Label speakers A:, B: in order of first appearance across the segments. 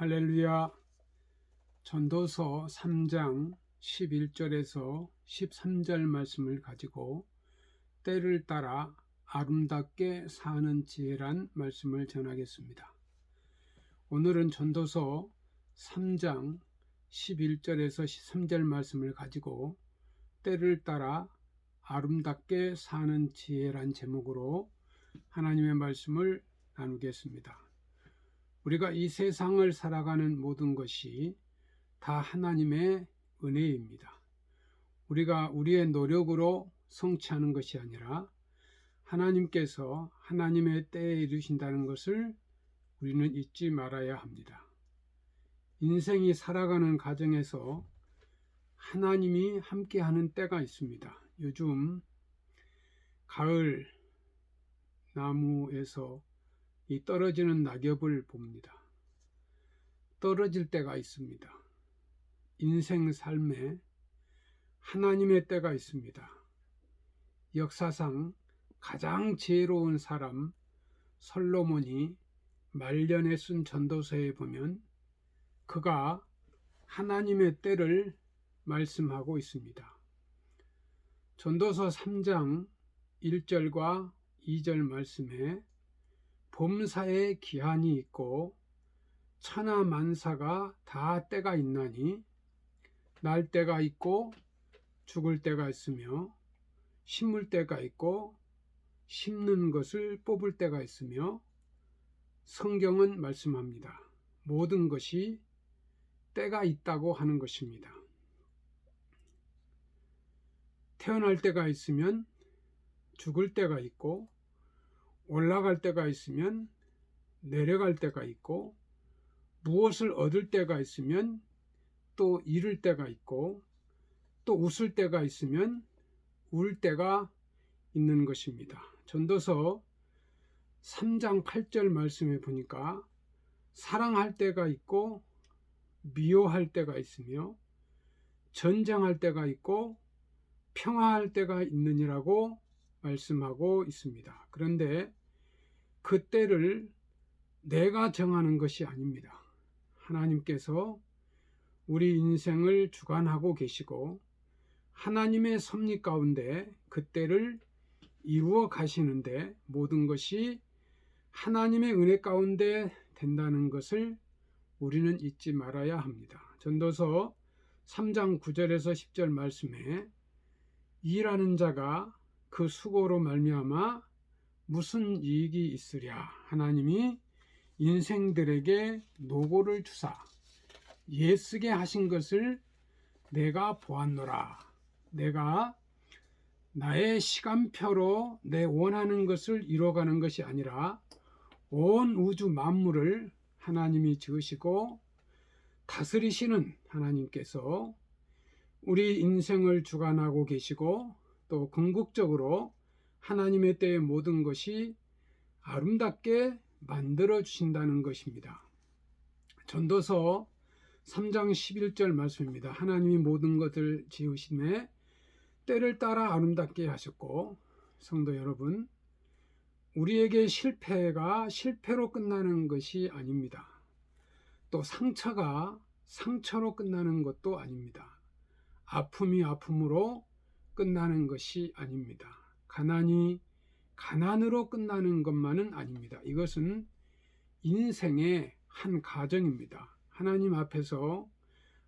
A: 할렐루야. 전도서 3장 11절에서 13절 말씀을 가지고 때를 따라 아름답게 사는 지혜란 말씀을 전하겠습니다. 오늘은 전도서 3장 11절에서 13절 말씀을 가지고 때를 따라 아름답게 사는 지혜란 제목으로 하나님의 말씀을 나누겠습니다. 우리가 이 세상을 살아가는 모든 것이 다 하나님의 은혜입니다. 우리가 우리의 노력으로 성취하는 것이 아니라 하나님께서 하나님의 때에 이루신다는 것을 우리는 잊지 말아야 합니다. 인생이 살아가는 과정에서 하나님이 함께하는 때가 있습니다. 요즘 가을 나무에서 이 떨어지는 낙엽을 봅니다. 떨어질 때가 있습니다. 인생 삶에 하나님의 때가 있습니다. 역사상 가장 지혜로운 사람 솔로몬이 말년에 쓴 전도서에 보면 그가 하나님의 때를 말씀하고 있습니다. 전도서 3장 1절과 2절 말씀에 봄사에 기한이 있고 천하 만사가 다 때가 있나니 날 때가 있고 죽을 때가 있으며 심을 때가 있고 심는 것을 뽑을 때가 있으며 성경은 말씀합니다. 모든 것이 때가 있다고 하는 것입니다. 태어날 때가 있으면 죽을 때가 있고 올라갈 때가 있으면 내려갈 때가 있고 무엇을 얻을 때가 있으면 또 잃을 때가 있고 또 웃을 때가 있으면 울 때가 있는 것입니다. 전도서 3장 8절 말씀에 보니까 사랑할 때가 있고 미워할 때가 있으며 전쟁할 때가 있고 평화할 때가 있느니라고 말씀하고 있습니다. 그런데 그 때를 내가 정하는 것이 아닙니다. 하나님께서 우리 인생을 주관하고 계시고 하나님의 섭리 가운데 그 때를 이루어 가시는데 모든 것이 하나님의 은혜 가운데 된다는 것을 우리는 잊지 말아야 합니다. 전도서 3장 9절에서 10절 말씀에 일하는 자가 그 수고로 말미암아 무슨 이익이 있으랴? 하나님이 인생들에게 노고를 주사 예쓰게 하신 것을 내가 보았노라. 내가 나의 시간표로 내 원하는 것을 이뤄가는 것이 아니라 온 우주 만물을 하나님이 지으시고 다스리시는 하나님께서 우리 인생을 주관하고 계시고 또 궁극적으로 하나님의 때의 모든 것이 아름답게 만들어 주신다는 것입니다. 전도서 3장 11절 말씀입니다. 하나님이 모든 것을 지으심에 때를 따라 아름답게 하셨고 성도 여러분 우리에게 실패가 실패로 끝나는 것이 아닙니다. 또 상처가 상처로 끝나는 것도 아닙니다. 아픔이 아픔으로 끝나는 것이 아닙니다. 가난이 가난으로 끝나는 것만은 아닙니다. 이것은 인생의 한 과정입니다. 하나님 앞에서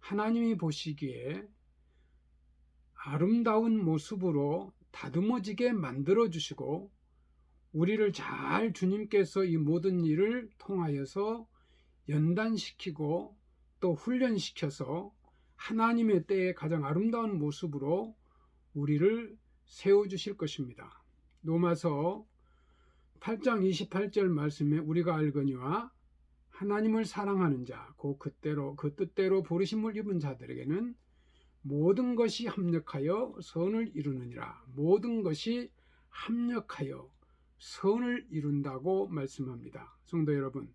A: 하나님이 보시기에 아름다운 모습으로 다듬어지게 만들어 주시고 우리를 잘 주님께서 이 모든 일을 통하여서 연단시키고 또 훈련시켜서 하나님의 때에 가장 아름다운 모습으로 우리를 세워 주실 것입니다. 로마서 8장 28절 말씀에 우리가 알거니와 하나님을 사랑하는 자, 그 그때로 그 뜻대로 부르심을 입은 자들에게는 모든 것이 합력하여 선을 이루느니라. 모든 것이 합력하여 선을 이룬다고 말씀합니다. 성도 여러분,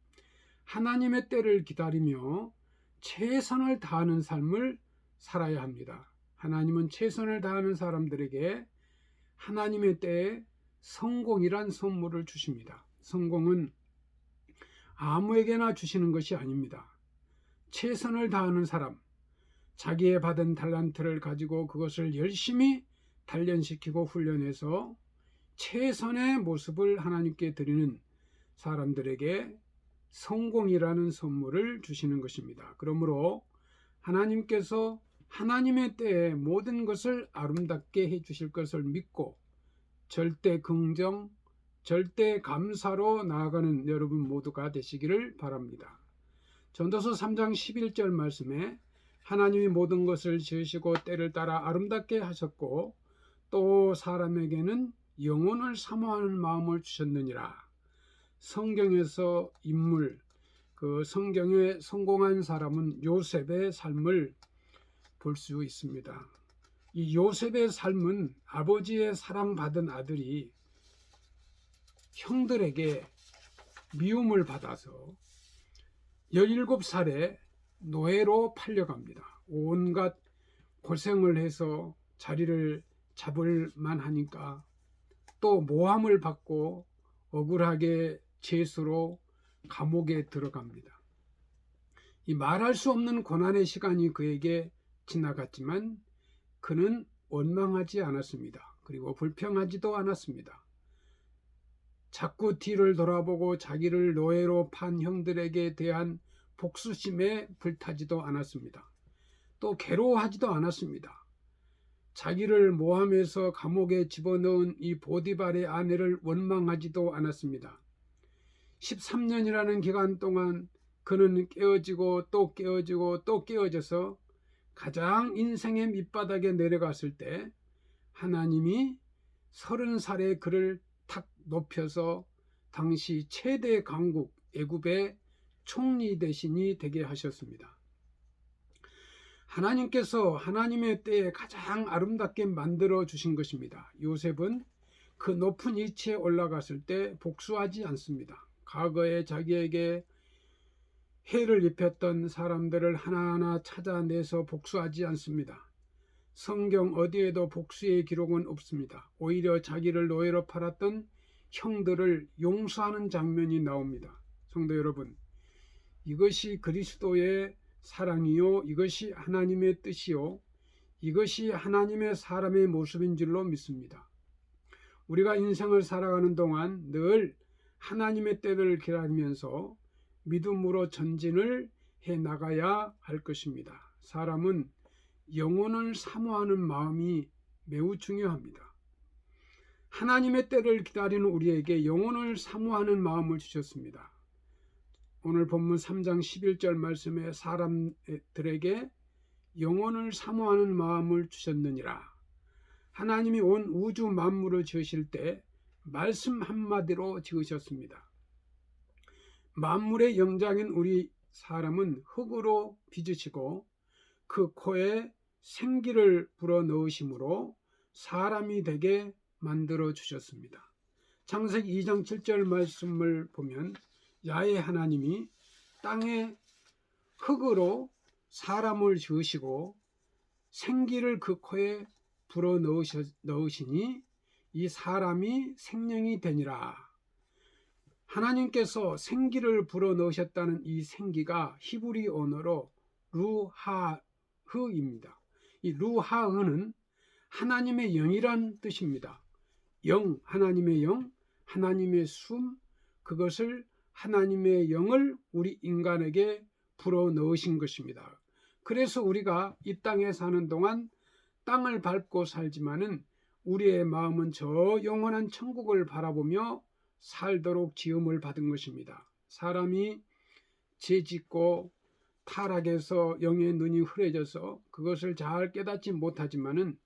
A: 하나님의 때를 기다리며 최선을 다하는 삶을 살아야 합니다. 하나님은 최선을 다하는 사람들에게 하나님의 때에 성공이란 선물을 주십니다. 성공은 아무에게나 주시는 것이 아닙니다. 최선을 다하는 사람, 자기의 받은 달란트를 가지고 그것을 열심히 단련시키고 훈련해서 최선의 모습을 하나님께 드리는 사람들에게 성공이라는 선물을 주시는 것입니다. 그러므로 하나님께서 하나님의 때에 모든 것을 아름답게 해 주실 것을 믿고 절대 긍정, 절대 감사로 나아가는 여러분 모두가 되시기를 바랍니다. 전도서 3장 11절 말씀에 하나님이 모든 것을 지으시고 때를 따라 아름답게 하셨고 또 사람에게는 영혼을 사모하는 마음을 주셨느니라. 성경에서 인물, 그 성경에 성공한 사람은 요셉의 삶을 볼 수 있습니다. 이 요셉의 삶은 아버지의 사랑받은 아들이 형들에게 미움을 받아서 17살에 노예로 팔려갑니다. 온갖 고생을 해서 자리를 잡을 만하니까 또 모함을 받고 억울하게 죄수로 감옥에 들어갑니다. 이 말할 수 없는 고난의 시간이 그에게 지나갔지만 그는 원망하지 않았습니다. 그리고 불평하지도 않았습니다. 자꾸 뒤를 돌아보고 자기를 노예로 판 형들에게 대한 복수심에 불타지도 않았습니다. 또 괴로워하지도 않았습니다. 자기를 모함해서 감옥에 집어넣은 이 보디발의 아내를 원망하지도 않았습니다. 13년이라는 기간 동안 그는 깨어지고 또 깨어지고 또 깨어져서 가장 인생의 밑바닥에 내려갔을 때 하나님이 서른 살에 그를 탁 높여서 당시 최대 강국 애굽의 총리 대신이 되게 하셨습니다. 하나님께서 하나님의 때에 가장 아름답게 만들어 주신 것입니다. 요셉은 그 높은 위치에 올라갔을 때 복수하지 않습니다. 과거에 자기에게 해를 입혔던 사람들을 하나하나 찾아내서 복수하지 않습니다. 성경 어디에도 복수의 기록은 없습니다. 오히려 자기를 노예로 팔았던 형들을 용서하는 장면이 나옵니다. 성도 여러분, 이것이 그리스도의 사랑이요, 이것이 하나님의 뜻이요, 이것이 하나님의 사람의 모습인 줄로 믿습니다. 우리가 인생을 살아가는 동안 늘 하나님의 때를 기다리면서 믿음으로 전진을 해 나가야 할 것입니다. 사람은 영혼을 사모하는 마음이 매우 중요합니다. 하나님의 때를 기다리는 우리에게 영혼을 사모하는 마음을 주셨습니다. 오늘 본문 3장 11절 말씀에 사람들에게 영혼을 사모하는 마음을 주셨느니라. 하나님이 온 우주 만물을 지으실 때 말씀 한마디로 지으셨습니다. 만물의 영장인 우리 사람은 흙으로 빚으시고 그 코에 생기를 불어 넣으심으로 사람이 되게 만들어 주셨습니다. 창세기 2장 7절 말씀을 보면 야의 하나님이 땅에 흙으로 사람을 지으시고 생기를 그 코에 불어 넣으시니 이 사람이 생명이 되니라. 하나님께서 생기를 불어 넣으셨다는 이 생기가 히브리 언어로 루하흐입니다. 이 루하흐는 하나님의 영이란 뜻입니다. 영, 하나님의 영, 하나님의 숨, 그것을 하나님의 영을 우리 인간에게 불어 넣으신 것입니다. 그래서 우리가 이 땅에 사는 동안 땅을 밟고 살지만은 우리의 마음은 저 영원한 천국을 바라보며 살도록 지음을 받은 것입니다. 사람이 죄 짓고 타락해서 영의 눈이 흐려져서 그것을 잘 깨닫지 못하지만은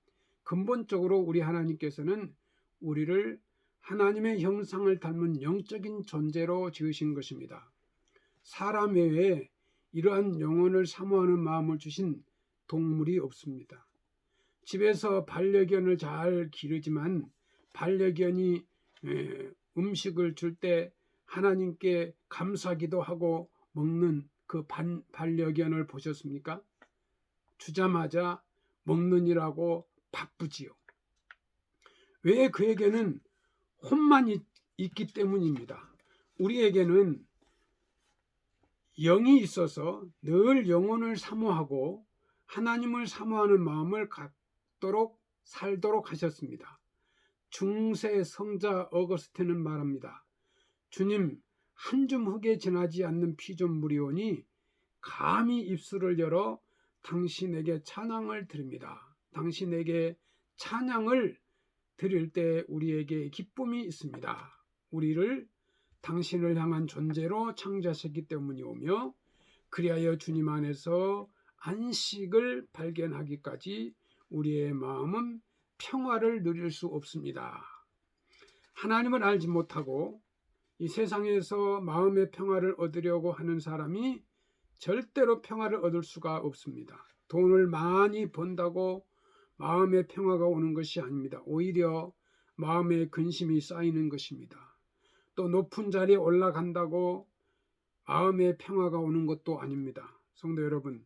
A: 근본적으로 우리 하나님께서는 우리를 하나님의 형상을 닮은 영적인 존재로 지으신 것입니다. 사람 외에 이러한 영혼을 사모하는 마음을 주신 동물이 없습니다. 집에서 반려견을 잘 기르지만 반려견이 음식을 줄 때 하나님께 감사기도 하고 먹는 그 반, 반려견을 보셨습니까? 주자마자 먹느니라고 바쁘지요. 왜 그에게는 혼만 있, 있기 때문입니다. 우리에게는 영이 있어서 늘 영혼을 사모하고 하나님을 사모하는 마음을 갖도록 살도록 하셨습니다. 중세 성자 어거스틴은 말합니다. 주님, 한 줌 흙에 지나지 않는 피조물이 오니 감히 입술을 열어 당신에게 찬양을 드립니다. 당신에게 찬양을 드릴 때 우리에게 기쁨이 있습니다. 우리를 당신을 향한 존재로 창조하셨기 때문이오며 그리하여 주님 안에서 안식을 발견하기까지 우리의 마음은 평화를 누릴 수 없습니다. 하나님을 알지 못하고 이 세상에서 마음의 평화를 얻으려고 하는 사람이 절대로 평화를 얻을 수가 없습니다. 돈을 많이 번다고 마음의 평화가 오는 것이 아닙니다. 오히려 마음의 근심이 쌓이는 것입니다. 또 높은 자리에 올라간다고 마음의 평화가 오는 것도 아닙니다. 성도 여러분,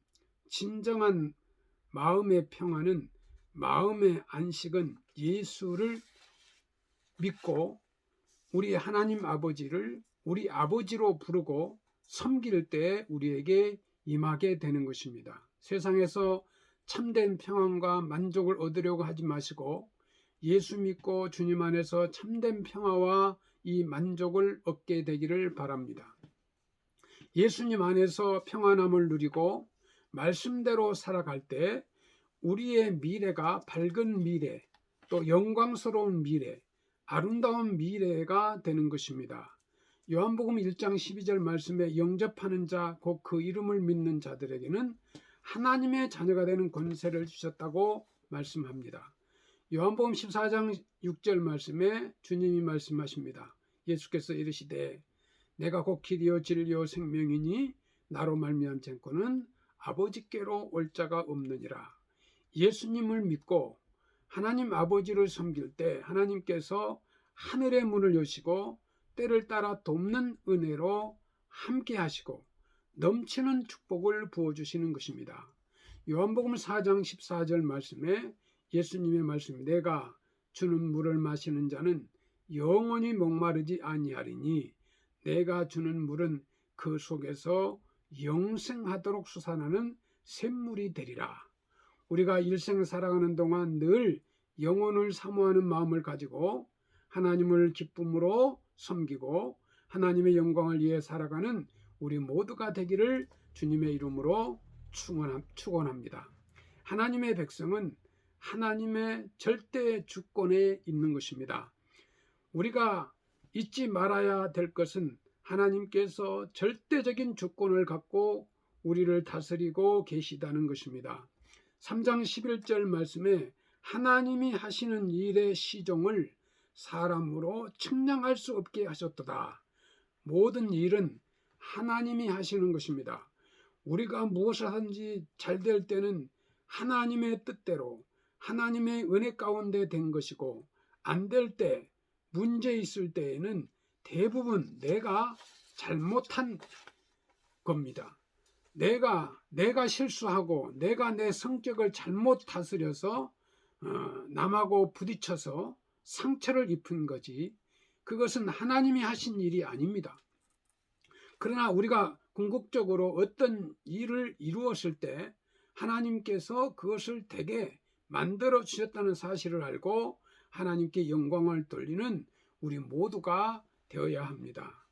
A: 진정한 마음의 평화는 마음의 안식은 예수를 믿고 우리 하나님 아버지를 우리 아버지로 부르고 섬길 때 우리에게 임하게 되는 것입니다. 세상에서 참된 평안과 만족을 얻으려고 하지 마시고 예수 믿고 주님 안에서 참된 평화와 이 만족을 얻게 되기를 바랍니다. 예수님 안에서 평안함을 누리고 말씀대로 살아갈 때 우리의 미래가 밝은 미래, 또 영광스러운 미래, 아름다운 미래가 되는 것입니다. 요한복음 1장 12절 말씀에 영접하는 자, 곧 그 이름을 믿는 자들에게는 하나님의 자녀가 되는 권세를 주셨다고 말씀합니다. 요한복음 14장 6절 말씀에 주님이 말씀하십니다. 예수께서 이르시되 내가 곧 길이요 진리요 생명이니 나로 말미암 쟁코는 아버지께로 올 자가 없느니라. 예수님을 믿고 하나님 아버지를 섬길 때 하나님께서 하늘의 문을 여시고 때를 따라 돕는 은혜로 함께 하시고 넘치는 축복을 부어 주시는 것입니다. 요한복음 4장 14절 말씀에 예수님의 말씀 내가 주는 물을 마시는 자는 영원히 목마르지 아니하리니 내가 주는 물은 그 속에서 영생하도록 수산하는 샘물이 되리라. 우리가 일생 살아가는 동안 늘 영혼을 사모하는 마음을 가지고 하나님을 기쁨으로 섬기고 하나님의 영광을 위해 살아가는 우리 모두가 되기를 주님의 이름으로 축원합니다. 하나님의 백성은 하나님의 절대 주권에 있는 것입니다. 우리가 잊지 말아야 될 것은 하나님께서 절대적인 주권을 갖고 우리를 다스리고 계시다는 것입니다. 3장 11절 말씀에 하나님이 하시는 일의 시종을 사람으로 측량할 수 없게 하셨도다. 모든 일은 하나님이 하시는 것입니다. 우리가 무엇을 하든지 잘 될 때는 하나님의 뜻대로 하나님의 은혜 가운데 된 것이고 안 될 때 문제 있을 때에는 대부분 내가 잘못한 겁니다. 내가 내가 실수하고 내가 내 성격을 잘못 다스려서 어, 남하고 부딪혀서 상처를 입은 거지. 그것은 하나님이 하신 일이 아닙니다. 그러나 우리가 궁극적으로 어떤 일을 이루었을 때 하나님께서 그것을 되게 만들어 주셨다는 사실을 알고 하나님께 영광을 돌리는 우리 모두가 되어야 합니다.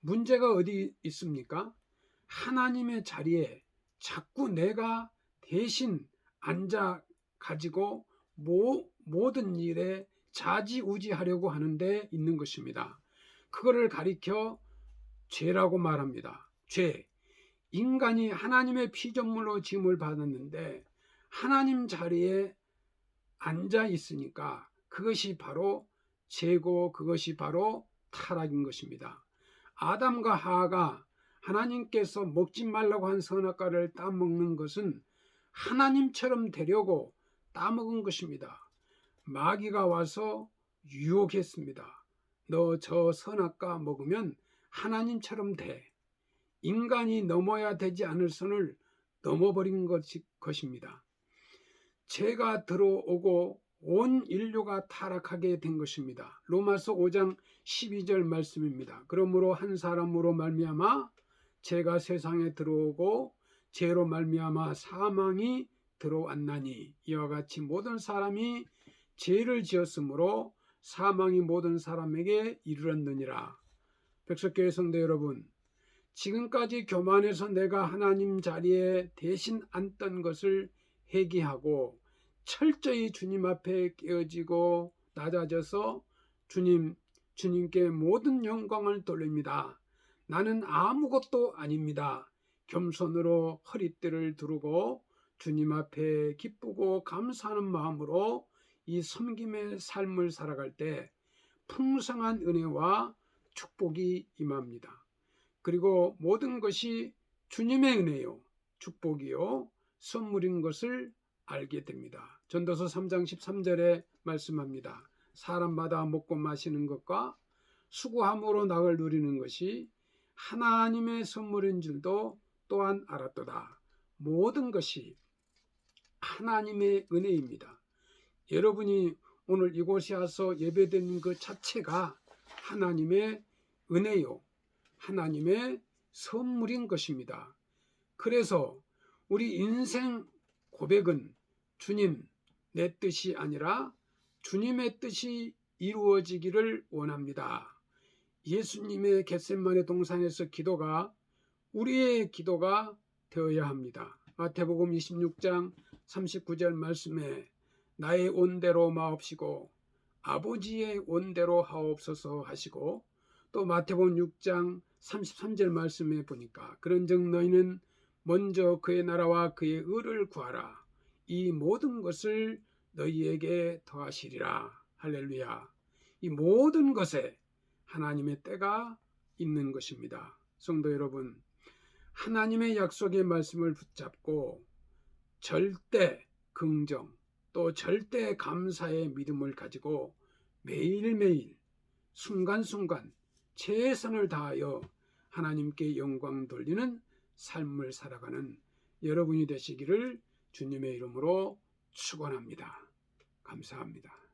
A: 문제가 어디 있습니까? 하나님의 자리에 자꾸 내가 대신 앉아 가지고 모, 모든 일에 자지우지하려고 하는데 있는 것입니다. 그거를 가리켜 죄라고 말합니다. 죄. 인간이 하나님의 피조물로 짐을 받았는데 하나님 자리에 앉아 있으니까 그것이 바로 죄고 그것이 바로 타락인 것입니다. 아담과 하하가 하나님께서 먹지 말라고 한 선악과를 따먹는 것은 하나님처럼 되려고 따먹은 것입니다. 마귀가 와서 유혹했습니다. 너 저 선악과 먹으면 하나님처럼 돼. 인간이 넘어야 되지 않을 선을 넘어버린 것이, 것입니다. 죄가 들어오고 온 인류가 타락하게 된 것입니다. 로마서 5장 12절 말씀입니다. 그러므로 한 사람으로 말미암아 죄가 세상에 들어오고 죄로 말미암아 사망이 들어왔나니 이와 같이 모든 사람이 죄를 지었으므로 사망이 모든 사람에게 이르렀느니라. 백석교회 성도 여러분, 지금까지 교만해서 내가 하나님 자리에 대신 앉던 것을 회개하고 철저히 주님 앞에 깨어지고 낮아져서 주님, 주님께 모든 영광을 돌립니다. 나는 아무것도 아닙니다. 겸손으로 허리띠를 두르고 주님 앞에 기쁘고 감사하는 마음으로 이 섬김의 삶을 살아갈 때 풍성한 은혜와 축복이 임합니다. 그리고 모든 것이 주님의 은혜요, 축복이요, 선물인 것을 알게 됩니다. 전도서 3장 13절에 말씀합니다. 사람마다 먹고 마시는 것과 수고함으로 낙을 누리는 것이 하나님의 선물인 줄도 또한 알았도다. 모든 것이 하나님의 은혜입니다. 여러분이 오늘 이곳에 와서 예배드리는 그 자체가 하나님의 은혜요. 하나님의 선물인 것입니다. 그래서 우리 인생 고백은 주님, 내 뜻이 아니라 주님의 뜻이 이루어지기를 원합니다. 예수님의 겟셋만의 동산에서 기도가 우리의 기도가 되어야 합니다. 마태복음 26장 39절 말씀에 나의 온대로 마옵시고 아버지의 온대로 하옵소서 하시고 또 마태복음 6장 33절 말씀에 보니까 그런즉 너희는 먼저 그의 나라와 그의 의를 구하라. 이 모든 것을 너희에게 더하시리라. 할렐루야. 이 모든 것에 하나님의 때가 있는 것입니다 성도 여러분 하나님의 약속의 말씀을 붙잡고 절대 긍정 또 절대 감사의 믿음을 가지고 매일매일 순간순간 최선을 다하여 하나님께 영광 돌리는 삶을 살아가는 여러분이 되시기를 주님의 이름으로 축원합니다. 감사합니다.